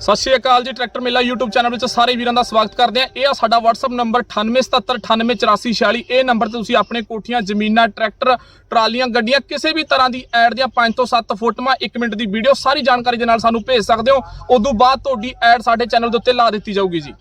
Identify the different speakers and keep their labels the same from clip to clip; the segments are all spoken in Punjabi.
Speaker 1: ਸਤਿ ਸ਼੍ਰੀ ਅਕਾਲ ਜੀ, ਟਰੈਕਟਰ ਮੇਲਾ YouTube ਚੈਨਲ ਵਿੱਚ ਸਾਰੇ ਵੀਰਾਂ ਦਾ ਸਵਾਗਤ ਕਰਦੇ ਆ ਇਹ ਆ ਸਾਡਾ WhatsApp ਨੰਬਰ 9877988446 ਇਹ ਨੰਬਰ ਤੇ ਤੁਸੀਂ ਆਪਣੇ ਕੋਠੀਆਂ, ਜ਼ਮੀਨਾਂ, ਟਰੈਕਟਰ, ਟਰਾਲੀਆਂ, ਗੱਡੀਆਂ, ਕਿਸੇ ਵੀ ਤਰ੍ਹਾਂ ਦੀ ਐਡ ਦੀਆਂ 5 ਤੋਂ 7 ਫੋਟੋਆਂ 1 ਮਿੰਟ ਦੀ ਵੀਡੀਓ, ਸਾਰੀ ਜਾਣਕਾਰੀ ਦੇ ਨਾਲ ਸਾਨੂੰ ਭੇਜ ਸਕਦੇ ਹੋ। ਉਦੋਂ ਬਾਅਦ ਤੁਹਾਡੀ ਐਡ ਸਾਡੇ ਚੈਨਲ ਦੇ ਉੱਤੇ ਲਾ ਦਿੱਤੀ ਜਾਊਗੀ ਜੀ।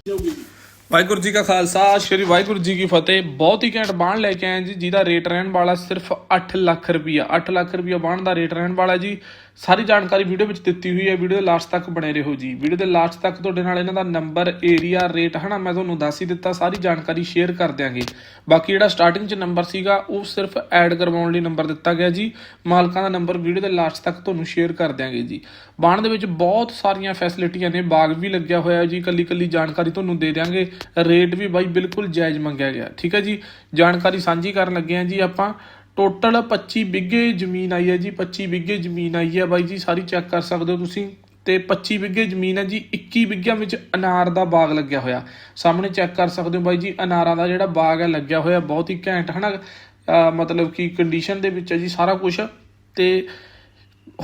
Speaker 1: ਵਾਹਿਗੁਰੂ ਜੀ ਕਾ ਖਾਲਸਾ, ਸ਼੍ਰੀ ਵਾਹਿਗੁਰੂ ਜੀ ਕੀ ਫਤਿਹ। ਬਹੁਤ ਹੀ ਘੈਂਟ ਬਾਣ ਲੈ ਕੇ ਆਏ ਜੀ, ਜਿਹਦਾ ਰੇਟ ਰਹਿਣ ਵਾਲਾ ਸਿਰਫ 8 ਲੱਖ ਰੁਪਈਆ। 8 ਲੱਖ ਰੁਪਈਆ ਬਾਣ ਦਾ ਰੇਟ ਰਹਿਣ ਵਾਲਾ ਜੀ। ਸਾਰੀ ਜਾਣਕਾਰੀ ਵੀਡੀਓ ਵਿੱਚ ਦਿੱਤੀ ਹੋਈ ਹੈ। ਵੀਡੀਓ ਦੇ ਲਾਸਟ ਤੱਕ ਬਣੇ ਰਹੋ ਜੀ। ਵੀਡੀਓ ਦੇ ਲਾਸਟ ਤੱਕ ਤੁਹਾਡੇ ਨਾਲ ਇਹਨਾਂ ਦਾ ਨੰਬਰ ਏਰੀਆ ਰੇਟ ਹਨਾ, ਮੈਂ ਤੁਹਾਨੂੰ ਦੱਸ ਹੀ ਦਿੱਤਾ। ਸਾਰੀ ਜਾਣਕਾਰੀ ਸ਼ੇਅਰ ਕਰ ਦਿਆਂਗੇ। ਬਾਕੀ ਜਿਹੜਾ ਸਟਾਰਟਿੰਗ 'ਚ ਨੰਬਰ ਸੀਗਾ, ਉਹ ਸਿਰਫ ਐਡ ਕਰਵਾਉਣ ਲਈ ਨੰਬਰ ਦਿੱਤਾ ਗਿਆ ਜੀ। ਮਾਲਕਾਂ ਦਾ ਨੰਬਰ ਵੀਡੀਓ ਦੇ ਲਾਸਟ ਤੱਕ ਤੁਹਾਨੂੰ ਸ਼ੇਅਰ ਕਰ ਦਿਆਂਗੇ ਜੀ। ਬਾਣ ਦੇ ਵਿੱਚ ਬਹੁਤ ਸਾਰੀਆਂ ਫੈਸਿਲਿਟੀਆਂ ਨੇ। ਬਾਗ ਵੀ ਲੱਗਿਆ ਹੋਇਆ ਜੀ। ਕੱਲੀ ਕੱਲੀ ਜਾਣਕਾਰੀ ਤੁਹਾਨੂੰ ਦੇ ਦਿਆਂਗੇ। ਰੇਟ ਵੀ ਬਾਈ ਬਿਲਕੁਲ ਜਾਇਜ਼ ਮੰਗਿਆ ਗਿਆ। ਠੀਕ ਹੈ ਜੀ? ਜਾਣਕਾਰੀ ਸਾਂਝੀ ਕਰਨ ਲੱਗੇ ਹਾਂ ਜੀ ਆਪਾਂ। ਟੋਟਲ 25 ਬਿੱਗੇ ਜ਼ਮੀਨ ਆਈ ਹੈ ਜੀ 25 ਬਿੱਗੇ ਜ਼ਮੀਨ ਆਈ ਹੈ ਬਾਈ ਜੀ, ਸਾਰੀ ਚੈੱਕ ਕਰ ਸਕਦੇ ਹੋ ਤੁਸੀਂ। ਤੇ 25 ਬਿੱਗੇ ਜ਼ਮੀਨ ਹੈ ਜੀ 21 ਬਿੱਗਿਆਂ ਵਿੱਚ ਅਨਾਰ ਦਾ ਬਾਗ ਲੱਗਿਆ ਹੋਇਆ। ਸਾਹਮਣੇ ਚੈੱਕ ਕਰ ਸਕਦੇ ਹੋ ਬਾਈ ਜੀ, ਅਨਾਰਾਂ ਦਾ ਜਿਹੜਾ ਬਾਗ ਹੈ, ਲੱਗਿਆ ਹੋਇਆ, ਬਹੁਤ ਹੀ ਘੈਂਟ, ਹਨਾ? ਅਹ ਮਤਲਬ ਕਿ ਕੰਡੀਸ਼ਨ ਦੇ ਵਿੱਚ ਹੈ ਜੀ ਸਾਰਾ ਕੁਝ ਤੇ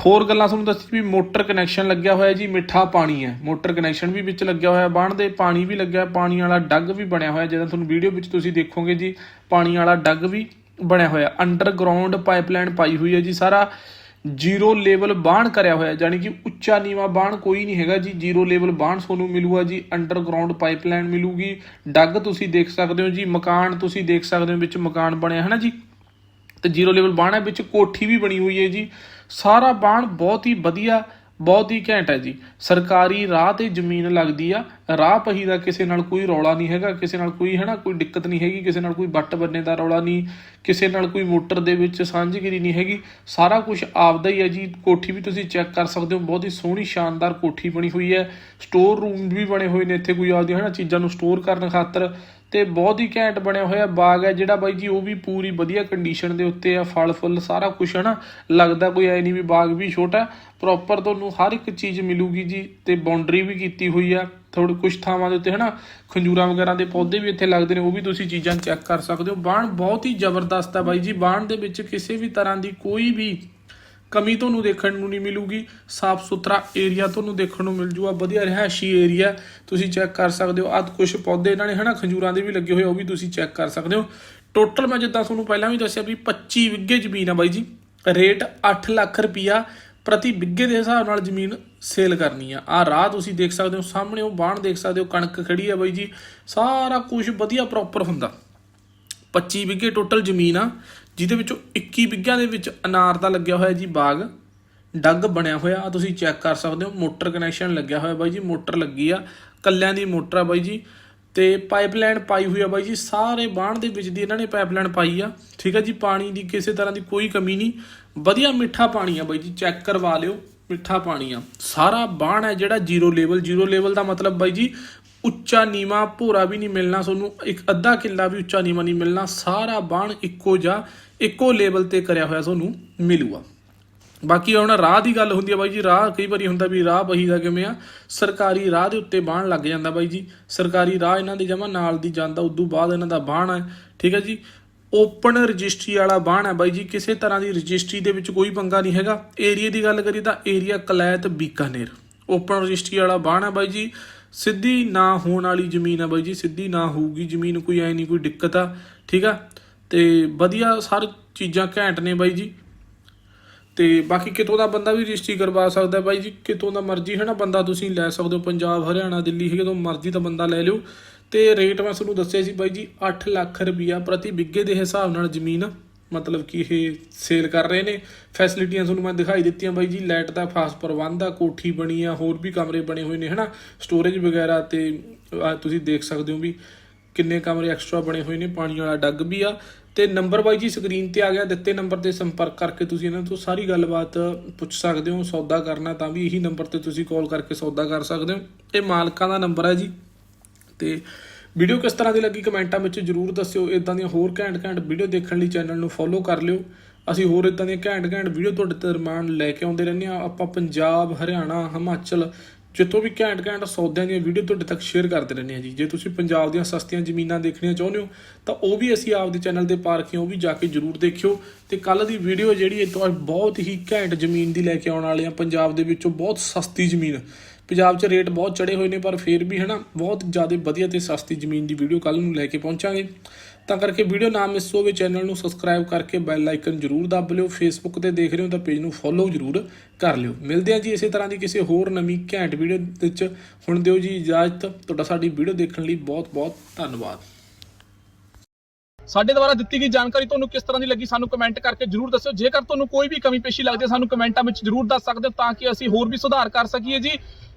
Speaker 1: ਹੋਰ ਗੱਲਾਂ ਤੁਹਾਨੂੰ ਦੱਸੀ ਵੀ ਮੋਟਰ ਕਨੈਕਸ਼ਨ ਲੱਗਿਆ ਹੋਇਆ ਜੀ, ਮਿੱਠਾ ਪਾਣੀ ਹੈ। ਮੋਟਰ ਕਨੈਕਸ਼ਨ ਵੀ ਵਿੱਚ ਲੱਗਿਆ ਹੋਇਆ, ਬਾਣ ਦੇ ਪਾਣੀ ਵੀ ਲੱਗਿਆ, ਪਾਣੀ ਵਾਲਾ ਡੱਗ ਵੀ ਬਣਿਆ ਹੋਇਆ। ਜਦੋਂ ਤੁਹਾਨੂੰ ਵੀਡੀਓ ਵਿੱਚ ਤੁਸੀਂ ਦੇਖੋਗੇ ਜੀ, ਪਾਣੀ ਵਾਲਾ ਡੱਗ ਵੀ। ਬਣਿਆ ਹੋਇਆ। ਅੰਡਰਗਰਾਉਂਡ ਪਾਈਪਲਾਈਨ ਪਾਈ ਹੋਈ ਹੈ ਜੀ। ਸਾਰਾ ਜ਼ੀਰੋ ਲੈਵਲ ਬਾਣ ਕਰਿਆ ਹੋਇਆ। ਯਾਨੀ ਕਿ ਉੱਚਾ ਨੀਵਾ ਬਾਣ ਕੋਈ ਨਹੀਂ ਹੈਗਾ ਜੀ। ਜ਼ੀਰੋ ਲੈਵਲ ਬਾਣ ਤੁਹਾਨੂੰ ਮਿਲੂਗਾ ਜੀ। ਅੰਡਰਗਰਾਉਂਡ ਪਾਈਪਲਾਈਨ ਮਿਲੂਗੀ। ਡੱਗ ਤੁਸੀਂ ਦੇਖ ਸਕਦੇ ਹੋ ਜੀ। ਮਕਾਨ ਤੁਸੀਂ ਦੇਖ ਸਕਦੇ ਹੋ, ਵਿੱਚ ਮਕਾਨ ਬਣਿਆ ਹੈ ਨਾ ਜੀ? ਤੇ ਜ਼ੀਰੋ ਲੈਵਲ ਬਾਣ ਹੈ। ਵਿੱਚ ਕੋਠੀ ਵੀ ਬਣੀ ਹੋਈ ਹੈ ਜੀ। ਸਾਰਾ ਬਾਣ ਬਹੁਤ ਹੀ ਵਧੀਆ ਬਹੁਤ ਹੀ ਘੈਂਟ ਹੈ ਜੀ। ਸਰਕਾਰੀ ਰਾਹ ਤੇ ਜ਼ਮੀਨ ਲੱਗਦੀ ਆ, ਰਾਹ ਪਹੀ ਦਾ ਕਿਸੇ ਨਾਲ ਕੋਈ ਰੌਲਾ ਨਹੀਂ ਹੈਗਾ, ਕਿਸੇ ਨਾਲ ਕੋਈ ਹੈ ਨਾ ਕੋਈ ਦਿੱਕਤ ਨਹੀਂ ਹੈਗੀ, ਕਿਸੇ ਨਾਲ ਕੋਈ ਵੱਟ ਬੰਨੇ ਦਾ ਰੌਲਾ ਨਹੀਂ, ਕਿਸੇ ਨਾਲ ਕੋਈ ਮੋਟਰ ਦੇ ਵਿੱਚ ਸਾਂਝਗਿਰੀ ਨਹੀਂ ਹੈਗੀ। ਸਾਰਾ ਕੁਝ ਆਪਦਾ ਹੀ ਹੈ ਜੀ। ਕੋਠੀ ਵੀ ਤੁਸੀਂ ਚੈੱਕ ਕਰ ਸਕਦੇ ਹੋ, ਬਹੁਤ ਹੀ ਸੋਹਣੀ, ਸ਼ਾਨਦਾਰ ਕੋਠੀ ਬਣੀ ਹੋਈ ਹੈ। ਸਟੋਰ ਰੂਮ ਵੀ ਬਣੇ ਹੋਏ ਨੇ ਇੱਥੇ ਕੋਈ ਆਪਦੀ ਹੈ ਨਾ ਚੀਜ਼ਾਂ ਨੂੰ ਸਟੋਰ ਕਰਨ ਖਾਤਰ। ਤੇ ਬਹੁਤ ਹੀ ਘੈਂਟ ਬਣਿਆ ਹੋਇਆ ਬਾਗ ਹੈ, ਜਿਹੜਾ ਬਾਈ ਜੀ ਉਹ ਵੀ ਪੂਰੀ ਵਧੀਆ ਕੰਡੀਸ਼ਨ ਦੇ ਉੱਤੇ ਆ, ਫਲ ਫੁੱਲ ਸਾਰਾ ਕੁਝ ਹੈ ਨਾ ਲੱਗਦਾ ਕੋਈ ਐ ਨਹੀਂ ਵੀ ਬਾਗ ਵੀ ਛੋਟਾ ਪ੍ਰੋਪਰ ਤੁਹਾਨੂੰ ਹਰ ਇੱਕ ਚੀਜ਼ ਮਿਲੂਗੀ ਜੀ ਤੇ ਬਾਉਂਡਰੀ ਵੀ ਕੀਤੀ ਹੋਈ ਆ ਥੋੜੇ ਕੁਝ ਥਾਵਾਂ ਦੇ ਉੱਤੇ ਹੈ ਨਾ ਖੰਜੂਰਾਂ ਵਗੈਰਾ ਦੇ ਪੌਦੇ ਵੀ ਇੱਥੇ ਲੱਗਦੇ ਨੇ, ਉਹ ਵੀ ਤੁਸੀਂ ਚੀਜ਼ਾਂ ਚੈੱਕ ਕਰ ਸਕਦੇ ਹੋ, ਬਾਣ ਬਹੁਤ ਹੀ ਜ਼ਬਰਦਸਤ ਆ ਬਾਈ ਜੀ, ਬਾਣ ਦੇ ਵਿੱਚ ਕਿਸੇ ਵੀ ਤਰ੍ਹਾਂ ਦੀ ਕੋਈ ਵੀ ਕਮੀ ਤੁਹਾਨੂੰ ਦੇਖਣ ਨੂੰ ਨਹੀਂ ਮਿਲੂਗੀ, ਸਾਫ਼ ਸੁਥਰਾ ਏਰੀਆ ਤੁਹਾਨੂੰ ਦੇਖਣ ਨੂੰ ਮਿਲ ਜੂਗਾ, ਵਧੀਆ ਰਿਹਾਇਸ਼ੀ ਏਰੀਆ ਤੁਸੀਂ ਚੈੱਕ ਕਰ ਸਕਦੇ ਹੋ। ਆਹ ਕੁਝ ਪੌਦੇ ਇਹਨਾਂ ਨੇ ਹਨਾ, ਖੰਜੂਰਾਂ ਦੇ ਵੀ ਲੱਗੇ ਹੋਏ, ਉਹ ਵੀ ਤੁਸੀਂ ਚੈੱਕ ਕਰ ਸਕਦੇ ਹੋ। ਟੋਟਲ ਮੈਂ ਜਿੱਦਾਂ ਤੁਹਾਨੂੰ ਪਹਿਲਾਂ ਵੀ ਦੱਸਿਆ ਵੀ 25 ਵਿੱਗੇ ਜ਼ਮੀਨ ਆ ਬਾਈ ਜੀ। ਰੇਟ 8 ਲੱਖ ਰੁਪਿਆ ਪ੍ਰਤੀ ਵਿੱਗੇ ਦੇ ਹਿਸਾਬ ਨਾਲ ਜ਼ਮੀਨ ਸੇਲ ਕਰਨੀ ਆ। ਆ ਰਾਹ ਤੁਸੀਂ ਦੇਖ ਸਕਦੇ ਹੋ, ਸਾਹਮਣੇ ਉਹ ਬਾਣ ਦੇਖ ਸਕਦੇ ਹੋ, ਕਣਕ ਖੜੀ ਆ ਬਾਈ ਜੀ। ਸਾਰਾ ਕੁਝ ਵਧੀਆ ਪ੍ਰੋਪਰ ਹੁੰਦਾ। 25 ਵਿਗੇ ਟੋਟਲ ਜ਼ਮੀਨ ਆ। ਜਿਹਦੇ ਵਿੱਚੋਂ 21 ਵਿਗਿਆਂ ਦੇ ਵਿੱਚ ਅਨਾਰ ਦਾ ਲੱਗਿਆ ਹੋਇਆ ਜੀ ਬਾਗ। ਡੱਗ ਬਣਿਆ ਹੋਇਆ ਆ ਤੁਸੀਂ ਚੈੱਕ ਕਰ ਸਕਦੇ ਹੋ। ਮੋਟਰ ਕਨੈਕਸ਼ਨ ਲੱਗਿਆ ਹੋਇਆ ਬਾਈ ਜੀ, ਮੋਟਰ ਲੱਗੀ ਆ। ਕੱਲਿਆਂ ਦੀ ਮੋਟਰ ਆ ਬਾਈ ਜੀ। ਤੇ ਪਾਈਪਲਾਈਨ ਪਾਈ ਹੋਈ ਆ ਬਾਈ ਜੀ, ਸਾਰੇ ਬਾਣ ਦੇ ਵਿੱਚ ਦੀ ਇਹਨਾਂ ਨੇ ਪਾਈਪਲਾਈਨ ਪਾਈ ਆ। ਠੀਕ ਆ ਜੀ, ਪਾਣੀ ਦੀ ਕਿਸੇ ਤਰ੍ਹਾਂ ਦੀ ਕੋਈ ਕਮੀ ਨਹੀਂ। ਵਧੀਆ ਮਿੱਠਾ ਪਾਣੀ ਆ ਬਾਈ ਜੀ, ਚੈੱਕ ਕਰਵਾ ਲਿਓ, ਮਿੱਠਾ ਪਾਣੀ ਆ। ਸਾਰਾ ਬਾਣ ਹੈ ਜਿਹੜਾ ਜ਼ੀਰੋ ਲੈਵਲ ਜ਼ੀਰੋ ਲੈਵਲ ਦਾ ਮਤਲਬ ਬਾਈ ਜੀ ਉੱਚਾ ਨੀਵਾ ਭੋਰਾ ਵੀ ਨਹੀਂ ਮਿਲਣਾ ਤੁਹਾਨੂੰ, ਇੱਕ ਅੱਧਾ ਕਿੱਲਾ ਵੀ ਉੱਚਾ ਨੀਵਾ ਨਹੀਂ ਮਿਲਣਾ, ਸਾਰਾ ਬਾਣ ਇੱਕੋ ਜਿਹਾ, ਇੱਕੋ ਲੈਵਲ ਤੇ ਕਰਿਆ ਹੋਇਆ ਤੁਹਾਨੂੰ ਮਿਲੂਗਾ। ਬਾਕੀ ਹੁਣ ਰਾਹ ਦੀ ਗੱਲ ਹੁੰਦੀ ਆ ਬਾਈ ਜੀ, ਰਾਹ ਕਈ ਵਾਰੀ ਹੁੰਦਾ ਵੀ ਰਾਹ ਬਹੀ ਦਾ ਕਿਵੇਂ ਆ? ਸਰਕਾਰੀ ਰਾਹ ਦੇ ਉੱਤੇ ਬਾਣ ਲੱਗ ਜਾਂਦਾ ਬਾਈ ਜੀ। ਸਰਕਾਰੀ ਰਾਹ ਇਹਨਾਂ ਦੇ ਜਮਾ ਨਾਲ ਦੀ ਜਾਂਦਾ, ਉਦੋਂ ਬਾਅਦ ਇਹਨਾਂ ਦਾ ਬਾਣ ਹੈ ਠੀਕ ਹੈ ਜੀ? ਓਪਨ ਰਜਿਸਟਰੀ ਵਾਲਾ ਬਾਣ ਹੈ ਬਾਈ ਜੀ, ਕਿਸੇ ਤਰ੍ਹਾਂ ਦੀ ਰਜਿਸਟਰੀ ਦੇ ਵਿੱਚ ਕੋਈ ਪੰਗਾ ਨਹੀਂ ਹੈਗਾ। ਏਰੀਆ ਦੀ ਗੱਲ ਕਰੀ ਤਾਂ area Kalait Bikaner. Open registry ਵਾਲਾ ਬਾਣ ਹੈ ਬਾਈ ਜੀ। ਸਿੱਧੀ ਨਾ ਹੋਣ ਵਾਲੀ ਜ਼ਮੀਨ ਆ ਬਾਈ ਜੀ, ਸਿੱਧੀ ਨਾ ਹੋਊਗੀ ਜ਼ਮੀਨ, ਕੋਈ ਐ ਨਹੀਂ, ਕੋਈ ਦਿੱਕਤ ਆ, ਠੀਕ ਆ? ਤੇ ਵਧੀਆ ਸਾਰ ਚੀਜ਼ਾਂ ਘੈਂਟ ਨੇ ਬਾਈ ਜੀ। ਤੇ ਬਾਕੀ ਕਿਤੋਂ ਦਾ ਬੰਦਾ ਵੀ ਰਜਿਸਟਰੀ ਕਰਵਾ ਸਕਦਾ ਬਾਈ ਜੀ, ਕਿਤੋਂ ਦਾ ਮਰਜ਼ੀ ਹੈ ਨਾ ਬੰਦਾ ਤੁਸੀਂ ਲੈ ਸਕਦੇ ਹੋ, ਪੰਜਾਬ, ਹਰਿਆਣਾ, ਦਿੱਲੀ ਹੈ ਕਿਤੋਂ ਮਰਜ਼ੀ ਤਾਂ ਬੰਦਾ ਲੈ ਲਿਓ। ਤੇ ਰੇਟ ਮੈਂ ਤੁਹਾਨੂੰ ਦੱਸਿਆ ਸੀ ਬਾਈ ਜੀ 8 ਲੱਖ ਰੁਪਈਆ ਪ੍ਰਤੀ ਬਿੱਗੇ ਦੇ ਹਿਸਾਬ ਨਾਲ ਜ਼ਮੀਨ। ਮਤਲਬ ਕਿ ਇਹ ਸੇਲ ਕਰ ਰਹੇ ਨੇ। ਫੈਸਿਲਿਟੀਆਂ ਤੁਹਾਨੂੰ ਮੈਂ ਦਿਖਾਈ ਦਿੱਤੀਆਂ ਬਾਈ ਜੀ। ਲਾਈਟ ਦਾ ਖਾਸ ਪ੍ਰਬੰਧ ਆ, ਕੋਠੀ ਬਣੀ ਆ, ਹੋਰ ਵੀ ਕਮਰੇ ਬਣੇ ਹੋਏ ਨੇ, ਹਨਾ? ਸਟੋਰੇਜ ਵਗੈਰਾ ਤੇ ਤੁਸੀਂ ਦੇਖ ਸਕਦੇ ਹੋ ਵੀ ਕਿੰਨੇ ਕਮਰੇ ਐਕਸਟਰਾ ਬਣੇ ਹੋਏ ਨੇ। ਪਾਣੀ ਵਾਲਾ ਡੱਗ ਵੀ ਆ। ਤੇ ਨੰਬਰ ਬਾਈ ਜੀ ਸਕਰੀਨ ਤੇ ਆ ਗਿਆ। ਦਿੱਤੇ ਨੰਬਰ ਤੇ ਸੰਪਰਕ ਕਰਕੇ ਤੁਸੀਂ ਇਹਨਾਂ ਤੋਂ ਸਾਰੀ ਗੱਲਬਾਤ ਪੁੱਛ ਸਕਦੇ ਹੋ। ਸੌਦਾ ਕਰਨਾ ਤਾਂ ਵੀ ਇਹੀ ਨੰਬਰ ਤੇ ਤੁਸੀਂ ਕਾਲ ਕਰਕੇ ਸੌਦਾ ਕਰ ਸਕਦੇ ਹੋ। ਇਹ ਮਾਲਕਾਂ ਦਾ ਨੰਬਰ ਹੈ ਜੀ। ਤੇ ਵੀਡੀਓ ਕਿਸ ਤਰ੍ਹਾਂ ਦੀ ਲੱਗੀ ਕਮੈਂਟਾਂ ਵਿੱਚ ਜਰੂਰ ਦੱਸਿਓ ਇਦਾਂ ਦੀਆਂ ਹੋਰ ਘੈਂਟ ਘੈਂਟ ਵੀਡੀਓ ਦੇਖਣ ਲਈ ਚੈਨਲ ਨੂੰ ਫੋਲੋ ਕਰ ਲਿਓ। ਅਸੀਂ ਹੋਰ ਇਦਾਂ ਦੀਆਂ ਘੈਂਟ ਘੈਂਟ ਵੀਡੀਓ ਤੁਹਾਡੇ ਤੇ ਰਮਾਨ ਲੈ ਕੇ ਆਉਂਦੇ ਰਹਿੰਦੇ ਆ ਆਪਾਂ ਪੰਜਾਬ, ਹਰਿਆਣਾ, ਹਿਮਾਚਲ ਜਿੱਥੋਂ ਵੀ ਘੈਂਟ ਘੈਂਟ ਸੌਦਿਆਂ ਦੀਆਂ ਵੀਡੀਓ ਤੁਹਾਡੇ ਤੱਕ ਸ਼ੇਅਰ ਕਰਦੇ ਰਹਿੰਦੇ ਹਾਂ ਜੀ। ਜੇ ਤੁਸੀਂ ਪੰਜਾਬ ਦੀਆਂ ਸਸਤੀਆਂ ਜ਼ਮੀਨਾਂ ਦੇਖਣੀਆਂ ਚਾਹੁੰਦੇ ਹੋ, ਤਾਂ ਉਹ ਵੀ ਅਸੀਂ ਆਪਦੇ ਚੈਨਲ ਤੇ ਪਾ ਰੱਖੀਆਂ, ਉਹ ਵੀ ਜਾ ਕੇ ਜਰੂਰ ਦੇਖਿਓ। ਤੇ ਕੱਲ ਦੀ ਵੀਡੀਓ ਜਿਹੜੀ ਹੈ ਤੁਹਾਨੂੰ ਬਹੁਤ ਹੀ ਘੈਂਟ ਜ਼ਮੀਨ ਦੀ ਲੈ ਕੇ ਆਉਣ ਵਾਲੇ ਆ ਪੰਜਾਬ ਦੇ ਵਿੱਚੋਂ ਬਹੁਤ ਸਸਤੀ ਜ਼ਮੀਨ। ਪੰਜਾਬ 'ਚ ਰੇਟ ਬਹੁਤ ਚੜੇ ਹੋਏ ਨੇ, ਪਰ ਫਿਰ ਵੀ ਹਨਾ, ਬਹੁਤ ਜ਼ਿਆਦਾ ਵਧੀਆ ਤੇ ਸਸਤੀ ਜ਼ਮੀਨ ਦੀ ਵੀਡੀਓ ਕੱਲ ਨੂੰ ਲੈ ਕੇ ਪਹੁੰਚਾਂਗੇ। ਤਾਂ ਕਰਕੇ ਵੀਡੀਓ ਨਾ ਮਿਸ ਹੋਵੇ, ਚੈਨਲ ਨੂੰ ਸਬਸਕ੍ਰਾਈਬ ਕਰਕੇ ਬੈਲ ਆਈਕਨ ਜਰੂਰ ਦੱਬ ਲਿਓ। ਫੇਸਬੁੱਕ ਤੇ ਦੇਖ ਰਹੇ ਹੋ ਤਾਂ ਪੇਜ ਨੂੰ ਫੋਲੋ ਜਰੂਰ ਕਰ ਲਿਓ। ਮਿਲਦੇ ਹਾਂ ਜੀ ਇਸੇ ਤਰ੍ਹਾਂ ਦੀ ਕਿਸੇ ਹੋਰ ਨਵੀਂ ਘੈਂਟ ਵੀਡੀਓ ਵਿੱਚ। ਹੁਣ ਦਿਓ ਜੀ ਇਜਾਜ਼ਤ। ਤੁਹਾਡਾ ਸਾਡੀ ਵੀਡੀਓ ਦੇਖਣ ਲਈ ਬਹੁਤ ਬਹੁਤ ਧੰਨਵਾਦ।
Speaker 2: ਸਾਡੇ ਦੁਆਰਾ ਦਿੱਤੀ ਗਈ ਜਾਣਕਾਰੀ ਤੁਹਾਨੂੰ ਕਿਸ ਤਰ੍ਹਾਂ ਦੀ ਲੱਗੀ ਸਾਨੂੰ ਕਮੈਂਟ ਕਰਕੇ ਜਰੂਰ ਦੱਸਿਓ। ਜੇਕਰ ਤੁਹਾਨੂੰ ਕੋਈ ਵੀ ਕਮੀ ਪੇਸ਼ੀ ਲੱਗਦੀ ਹੈ, ਸਾਨੂੰ ਕਮੈਂਟਾਂ ਵਿੱਚ ਜਰੂਰ ਦੱਸ ਸਕਦੇ ਹੋ ਤਾਂ ਕਿ ਅਸੀਂ ਹੋਰ ਵੀ ਸੁਧਾਰ ਕਰ ਸਕੀਏ ਜੀ।